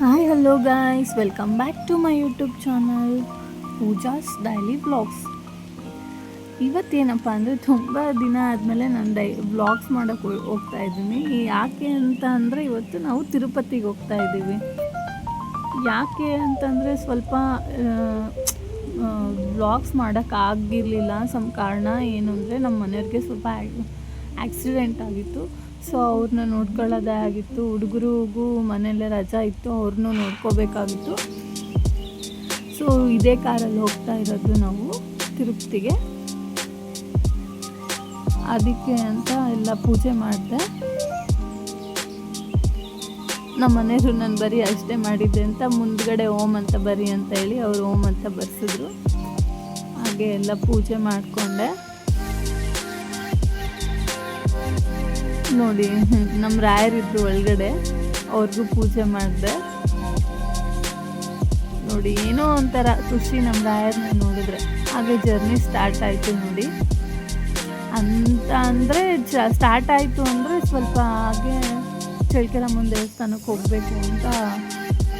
Hi hello guys welcome back to my YouTube channel Pooja's daily blogs ಇವತ್ತೇನಪ್ಪ ಅಂದರೆ ತುಂಬ ದಿನ ಆದಮೇಲೆ ನಾನು ಡೈ ವ್ಲಾಗ್ಸ್ ಮಾಡೋಕ್ಕೆ ಹೋಗ್ತಾ ಇದ್ದೀನಿ. ಯಾಕೆ ಅಂತ ಅಂದರೆ ಇವತ್ತು ನಾವು ತಿರುಪತಿಗೆ ಹೋಗ್ತಾ ಇದ್ದೀವಿ. ಯಾಕೆ ಅಂತಂದರೆ ಸ್ವಲ್ಪ ಬ್ಲಾಗ್ಸ್ ಮಾಡೋಕ್ಕಾಗಿರಲಿಲ್ಲ ಸಮ ಕಾರಣ ಏನು ಅಂದರೆ ನಮ್ಮ ಮನೆಯವ್ರಿಗೆ ಸ್ವಲ್ಪ ಆಕ್ಸಿಡೆಂಟ್ ಆಗಿತ್ತು. ಸೊ ಅವ್ರನ್ನ ನೋಡ್ಕೊಳ್ಳೋದೇ ಆಗಿತ್ತು. ಹುಡುಗರಿಗೂ ಮನೆಯಲ್ಲೇ ರಜಾ ಇತ್ತು. ಅವ್ರನ್ನೂ ನೋಡ್ಕೋಬೇಕಾಗಿತ್ತು. ಸೊ ಇದೇ ಕಾರಲ್ಲಿ ಹೋಗ್ತಾ ಇರೋದು ನಾವು, ತಿರುಪತಿಗೆ. ಅದಕ್ಕೆ ಅಂತ ಎಲ್ಲ ಪೂಜೆ ಮಾಡಿದೆ. ನಮ್ಮ ಮನೆಯವರು ನಾನು ಬರೀ ಅಷ್ಟೇ ಮಾಡಿದ್ದೆ ಅಂತ, ಮುಂದ್ಗಡೆ ಓಮ್ ಅಂತ ಬರಿ ಅಂತ ಹೇಳಿ ಅವರು ಓಮ್ ಅಂತ ಬರ್ಸಿದ್ರು. ಹಾಗೆ ಎಲ್ಲ ಪೂಜೆ ಮಾಡಿಕೊಂಡೆ. ನೋಡಿ ನಮ್ಮ ರಾಯರಿದ್ರು ಒಳಗಡೆ, ಅವ್ರಿಗೂ ಪೂಜೆ ಮಾಡಿದೆ. ನೋಡಿ, ಏನೋ ಒಂಥರ ಖುಷಿ ನಮ್ಮ ರಾಯರನ್ನ ನೋಡಿದ್ರೆ. ಹಾಗೆ ಜರ್ನಿ ಸ್ಟಾರ್ಟ್ ಆಯಿತು ನೋಡಿ. ಅಂತ ಅಂದರೆ ಸ್ಟಾರ್ಟ್ ಆಯಿತು ಅಂದರೆ ಸ್ವಲ್ಪ ಹಾಗೆ ಮುಂದೆ ದೇವಸ್ಥಾನಕ್ಕೆ ಹೋಗಬೇಕು ಅಂತ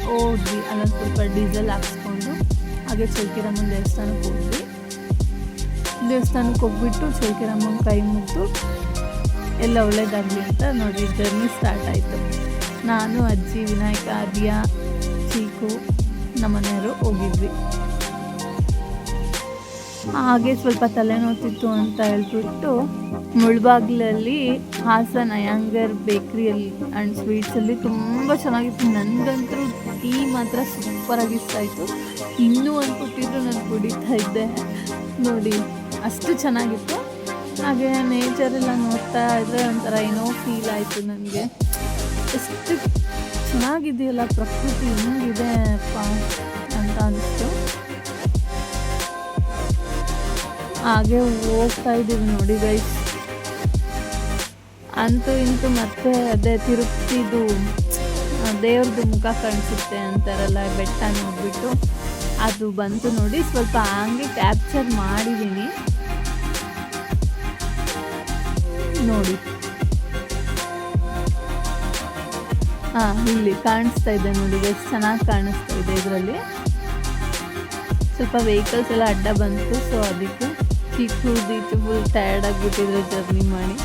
ಹೋಗಿ ಅಲ್ಲೊಂದು ಸ್ವಲ್ಪ ಡೀಸೆಲ್ ಹಾಕ್ಸ್ಕೊಂಡು ಹಾಗೆ ಮುಂದೆ ದೇವಸ್ಥಾನಕ್ಕೆ ಹೋಗಿ ದೇವಸ್ಥಾನಕ್ಕೆ ಹೋಗ್ಬಿಟ್ಟು ಚಳಿಕೆರಮ್ಮನ ಕೈ ಮುಗಿದು ಎಲ್ಲ ಒಳ್ಳೇದಾಗಲಿ ಅಂತ ನೋಡಿ ಜರ್ನಿ ಸ್ಟಾರ್ಟ್ ಆಯಿತು. ನಾನು ಅಜ್ಜಿ, ವಿನಾಯಕ, ಆದ್ಯ, ಚೀಕು, ನಮ್ಮನೆಯವರು ಹೋಗಿದ್ವಿ. ಹಾಗೆ ಸ್ವಲ್ಪ ತಲೆನೋತಿತ್ತು ಅಂತ ಹೇಳ್ಬಿಟ್ಟು ಮುಳ್ಬಾಗ್ಲಲ್ಲಿ ಹಾಸನ್ ಯಾಂಗರ್ ಬೇಕ್ರಿಯಲ್ಲಿ ಆ್ಯಂಡ್ ಸ್ವೀಟ್ಸಲ್ಲಿ ತುಂಬ ಚೆನ್ನಾಗಿತ್ತು. ನನಗಂತೂ ಟೀ ಮಾತ್ರ ಸೂಪರಾಗಿ ಇಷ್ಟ ಆಯಿತು. ಇನ್ನೂ ಒಂದು ಕೊಟ್ಟಿದ್ರು ನಾನು ಕುಡಿತಾ ಇದ್ದೆ. ನೋಡಿ, ಅಷ್ಟು ಚೆನ್ನಾಗಿತ್ತು. ಹಾಗೆ ನೇಚರೆಲ್ಲ ನೋಡ್ತಾ ಇದ್ರೆ ಒಂಥರ ಏನೋ ಫೀಲ್ ಆಯಿತು ನನಗೆ. ಎಷ್ಟು ಚೆನ್ನಾಗಿದೆಯಲ್ಲ, ಪ್ರಕೃತಿ ಹೆಂಗಿದೆ ಅಂತ ಅನಿಸ್ತು. ಹಾಗೆ ಹೋಗ್ತಾ ಇದ್ದೀವಿ ನೋಡಿ ಗೈಸ್ ಅಂತೂ ಇಂತೂ ಮತ್ತೆ ಅದೇ ತಿರುಪ್ತಿದು ದೇವ್ರದ್ದು ಮುಖ ಕಾಣಿಸುತ್ತೆ ಅಂತಾರಲ್ಲ, ಬೆಟ್ಟ ನೋಡ್ಬಿಟ್ಟು. ಅದು ಬಂತು ನೋಡಿ, ಸ್ವಲ್ಪ ಹಂಗೆ ಕ್ಯಾಪ್ಚರ್ ಮಾಡಿದ್ದೀನಿ ನೋಡಿ. ಹಾಂ, ಇಲ್ಲಿ ಕಾಣಿಸ್ತಾ ಇದೆ ನೋಡಿ, ಎಷ್ಟು ಚೆನ್ನಾಗಿ ಕಾಣಿಸ್ತಾ ಇದೆ ಇದರಲ್ಲಿ. ಸ್ವಲ್ಪ ವೆಹಿಕಲ್ಸ್ ಎಲ್ಲ ಅಡ್ಡ ಬಂತು ಸೊ ಅದಕ್ಕೆ ಚಿಕ್ಕ ಫುಲ್ ಟಯರ್ಡ್ ಆಗಿಬಿಟ್ಟಿದ್ರು ಜರ್ನಿ ಮಾಡಿ.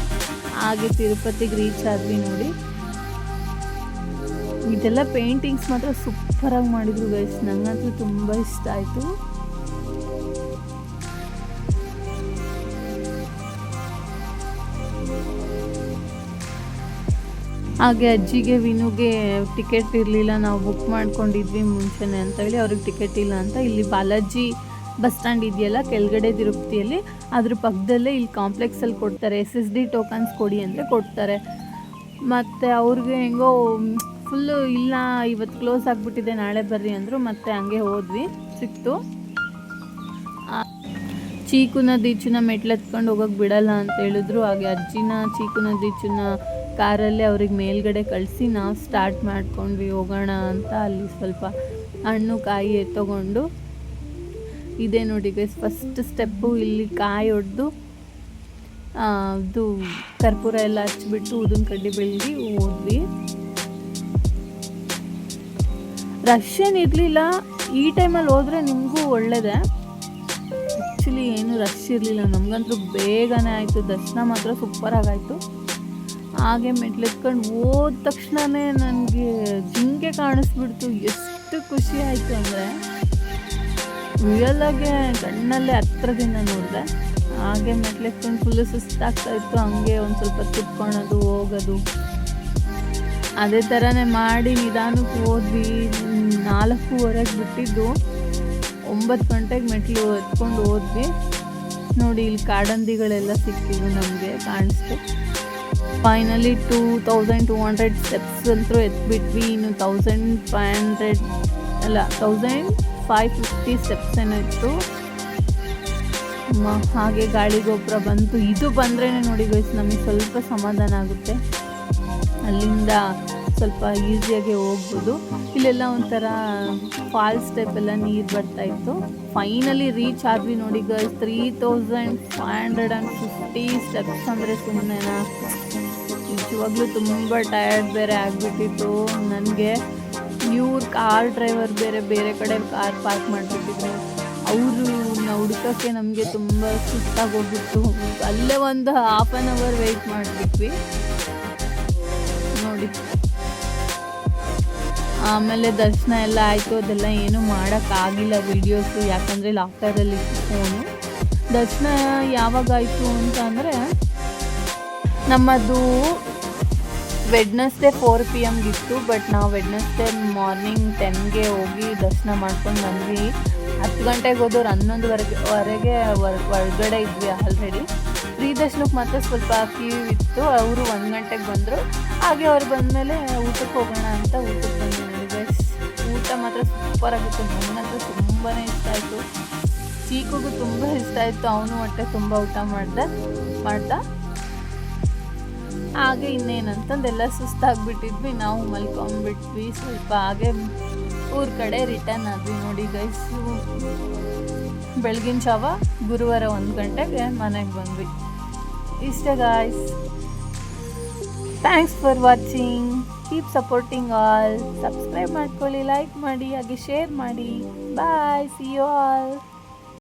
ಹಾಗೆ ತಿರುಪತಿಗೆ ರೀಚ್ ಆದ್ವಿ ನೋಡಿ. ಇದೆಲ್ಲ ಪೇಂಟಿಂಗ್ಸ್ ಮಾತ್ರ ಸೂಪರಾಗಿ ಮಾಡಿದ್ರು ಗೈಸ್ ನನಗಂತೂ ತುಂಬ ಇಷ್ಟ ಆಯಿತು. ಹಾಗೆ ಅಜ್ಜಿಗೆ ವಿನುಗೆ ಟಿಕೆಟ್ ಇರಲಿಲ್ಲ, ನಾವು ಬುಕ್ ಮಾಡ್ಕೊಂಡಿದ್ವಿ ಮುಂಚೆನೆ ಅಂತ ಹೇಳಿ ಅವ್ರಿಗೆ ಟಿಕೆಟ್ ಇಲ್ಲ ಅಂತ. ಇಲ್ಲಿ ಬಾಲಾಜಿ ಬಸ್ ಸ್ಟ್ಯಾಂಡ್ ಇದೆಯಲ್ಲ, ಕೆಳಗಡೆ ತಿರುಪತಿಯಲ್ಲಿ, ಅದ್ರ ಪಕ್ಕದಲ್ಲೇ ಇಲ್ಲಿ ಕಾಂಪ್ಲೆಕ್ಸಲ್ಲಿ ಕೊಡ್ತಾರೆ. ಎಸ್ ಎಸ್ ಡಿ ಟೋಕನ್ಸ್ ಕೊಡಿ ಅಂದರೆ ಕೊಡ್ತಾರೆ. ಮತ್ತು ಅವ್ರಿಗೆ ಹೆಂಗೋ ಫುಲ್ಲು ಇಲ್ಲ, ಇವತ್ತು ಕ್ಲೋಸ್ ಆಗಿಬಿಟ್ಟಿದೆ, ನಾಳೆ ಬರ್ರಿ ಅಂದರು, ಮತ್ತೆ ಹಂಗೆ ಹೋದ್ವಿ, ಸಿಕ್ತು. ಚೀಕುನ ದೀಚುನ ಮೆಟ್ಲೆತ್ಕೊಂಡು ಹೋಗೋಕೆ ಬಿಡಲ್ಲ ಅಂತ ಹೇಳಿದ್ರು. ಹಾಗೆ ಅಜ್ಜಿನ ಚೀಕುನ ದೀಚುನ ಕಾರಲ್ಲೇ ಅವ್ರಿಗೆ ಮೇಲ್ಗಡೆ ಕಳಿಸಿ ನಾವು ಸ್ಟಾರ್ಟ್ ಮಾಡ್ಕೊಂಡ್ವಿ, ಹೋಗೋಣ ಅಂತ ಅಲ್ಲಿ ಸ್ವಲ್ಪ ಹಣ್ಣು ಕಾಯಿ ಎತ್ತಗೊಂಡು ಇದೆ ನೋಡಿ ಗೈಸ್ ಫಸ್ಟ್ ಸ್ಟೆಪ್ಪು ಇಲ್ಲಿ ಕಾಯಿ ಹೊಡೆದು ಇದು ಕರ್ಪೂರ ಎಲ್ಲ ಹಚ್ಚಿಬಿಟ್ಟು ಉದಿನ ಕಡ್ಡಿ ಬೆಳ್ಗಿ ಹೋದ್ವಿ. ರಶ್ ಏನು ಇರಲಿಲ್ಲ, ಈ ಟೈಮಲ್ಲಿ ಹೋದರೆ ನಿಮಗೂ ಒಳ್ಳೇದೇ. ಆ್ಯಕ್ಚುಲಿ ಏನು ರಶ್ ಇರಲಿಲ್ಲ, ನಮಗಂತೂ ಬೇಗನೆ ಆಯಿತು, ದರ್ಶನ ಮಾತ್ರ ಸೂಪರಾಗಾಯಿತು ಹಾಗೆ ಮೆಟ್ಲೆತ್ಕೊಂಡು ಹೋದ ತಕ್ಷಣವೇ ನನಗೆ ಜಿಂಕೆ ಕಾಣಿಸ್ಬಿಡ್ತು. ಎಷ್ಟು ಖುಷಿ ಆಯಿತು ಅಂದರೆ ರಿಯಲಾಗೆ ಕಣ್ಣಲ್ಲೇ ಹತ್ರದಿಂದ ನೋಡಿದೆ. ಹಾಗೆ ಮೆಟ್ಲೆತ್ಕೊಂಡು ಫುಲ್ಲು ಸುಸ್ತಾಗ್ತಾ ಇತ್ತು. ಹಂಗೆ ಒಂದು ಸ್ವಲ್ಪ ತಿಪ್ಕೊಳೋದು ಹೋಗೋದು. ಅದೇ ಥರನೇ ಮಾಡಿ ನಿಧಾನಕ್ಕೆ ಹೋದ್ವಿ. ನಾಲ್ಕೂವರೆಗೆ ಬಿಟ್ಟಿದ್ದು. ಒಂಬತ್ತು ಗಂಟೆಗೆ ಮೆಟ್ಲು ಎತ್ಕೊಂಡು ಹೋದ್ವಿ. ನೋಡಿ, ಇಲ್ಲಿ ಕಾಡಂದಿಗಳೆಲ್ಲ ಸಿಕ್ಕಿದ್ವು ನಮಗೆ, ಕಾಣಿಸ್ತು. Finally two thousand two hundred steps ಅಂತೂ ಎತ್ಬಿಟ್ವಿ ಇನ್ನು ತೌಸಂಡ್ ಫೈವ್ ಹಂಡ್ರೆಡ್ ಅಲ್ಲ ತೌಸಂಡ್ ಫೈವ್ ಫಿಫ್ಟಿ ಸ್ಟೆಪ್ಸ್ ಏನೋ ಇತ್ತು? ಹಾಗೆ ಗಾಳಿ ಗೊಬ್ಬರ ಬಂತು. ಇದು ಬಂದ್ರೇ ನೋಡಿ ಗೈಸ್ ನಮಗೆ ಸ್ವಲ್ಪ ಸಮಾಧಾನ ಆಗುತ್ತೆ. ಅಲ್ಲಿಂದ ಸ್ವಲ್ಪ ಈಸಿಯಾಗಿ ಹೋಗ್ಬೋದು. ಇಲ್ಲೆಲ್ಲ ಒಂಥರ ಫಾಲ್ಸ್ ಎಲ್ಲ ನೀರು ಬರ್ತಾ ಇತ್ತು. ಫೈನಲಿ ರೀಚ್ ಆದ್ವಿ ನೋಡಿ girls three thousand five hundred and fifty steps ಅಂದರೆ ಸುಮ್ಮನೆನಾ ನಿಜವಾಗ್ಲೂ ತುಂಬ ಟಯರ್ಡ್ ಬೇರೆ ಆಗಿಬಿಟ್ಟಿತ್ತು. ನನಗೆ ಇವ್ರ ಕಾರ್ ಡ್ರೈವರ್ ಬೇರೆ ಬೇರೆ ಕಡೆ ಕಾರ್ ಪಾರ್ಕ್ ಮಾಡಿಬಿಟ್ಟಿದ್ರು. ಅವರು ಹುಡುಕೋಕ್ಕೆ ನಮಗೆ ತುಂಬ ಸುಸ್ತಾಗೋಗಿತ್ತು ಅಲ್ಲೇ ಒಂದು ಹಾಫ್ ಆನ್ ಅವರ್ ವೆಯ್ಟ್ ಮಾಡಿಬಿಟ್ವಿ. ನೋಡಿ. ಆಮೇಲೆ ದರ್ಶನ ಎಲ್ಲ ಆಯಿತು. ಅದೆಲ್ಲ ಏನೂ ಮಾಡೋಕ್ಕಾಗಿಲ್ಲ ವೀಡಿಯೋಸು ಯಾಕಂದರೆ ಲಾಕರಲ್ಲಿ ಫೋನು ದರ್ಶನ ಯಾವಾಗಾಯಿತು ಅಂತ ಅಂದರೆ ನಮ್ಮದು ವೆಡ್ನಸ್ಡೇ ಫೋರ್ ಪಿ ಎಮ್ಗಿತ್ತು ಬಟ್ ನಾವು ವೆಡ್ನಸ್ಡೇ ಮಾರ್ನಿಂಗ್ ಟೆನ್ಗೆ ಹೋಗಿ ದರ್ಶನ ಮಾಡ್ಕೊಂಡು ಬಂದ್ವಿ. ಹತ್ತು ಗಂಟೆಗೆ ಹೋದವ್ರು ಹನ್ನೊಂದುವರೆಗೆ, ವರೆಗೆ ಹೊರ್- ಒಳಗಡೆ ಇದ್ವಿ ಆಲ್ರೆಡಿ ಫ್ರೀ ದರ್ಶನಕ್ಕೆ ಮಾತ್ರ ಸ್ವಲ್ಪ ಕ್ಯೂ ಇತ್ತು, ಅವರು ಒಂದು ಗಂಟೆಗೆ ಬಂದರು. ಹಾಗೆ ಅವ್ರು ಬಂದಮೇಲೆ ಊಟಕ್ಕೆ ಹೋಗೋಣ ಅಂತ ಊಟಕ್ಕೆ ಬಂದ್ವಿ ಗೈಸ್ ಊಟ ಮಾತ್ರ ಸೂಪರ್ ಆಗಿತ್ತು. ನನಗಂತೂ ತುಂಬಾ ಇಷ್ಟ ಆಯಿತು. ಚೀಕುಗೂ ತುಂಬ ಇಷ್ಟ ಆಯಿತು. ಅವನು ಹೊಟ್ಟೆ ತುಂಬ ಊಟ ಮಾಡ್ದೆ ಮಾಡ್ದ ಹಾಗೆ ಇನ್ನೇನಂತಂದೆಲ್ಲ ಸುಸ್ತಾಗ್ಬಿಟ್ಟಿದ್ವಿ. ನಾವು ಮಲ್ಕೊಂಬಿಟ್ವಿ. ಸ್ವಲ್ಪ ಹಾಗೆ ಊರ ಕಡೆ ರಿಟರ್ನ್ ಆದ್ವಿ ನೋಡಿ ಗೈಸು ಬೆಳಗಿನ ಜಾವ ಗುರುವಾರ ಒಂದು ಗಂಟೆಗೆ ಮನೆಗೆ ಬಂದ್ವಿ. ಇಷ್ಟೇ guys thanks for watching keep supporting all subscribe ಮಾಡ್ಕೊಳ್ಳಿ ಲೈಕ್ ಮಾಡಿ, ಹಾಗೆ ಶೇರ್ ಮಾಡಿ. Bye see you all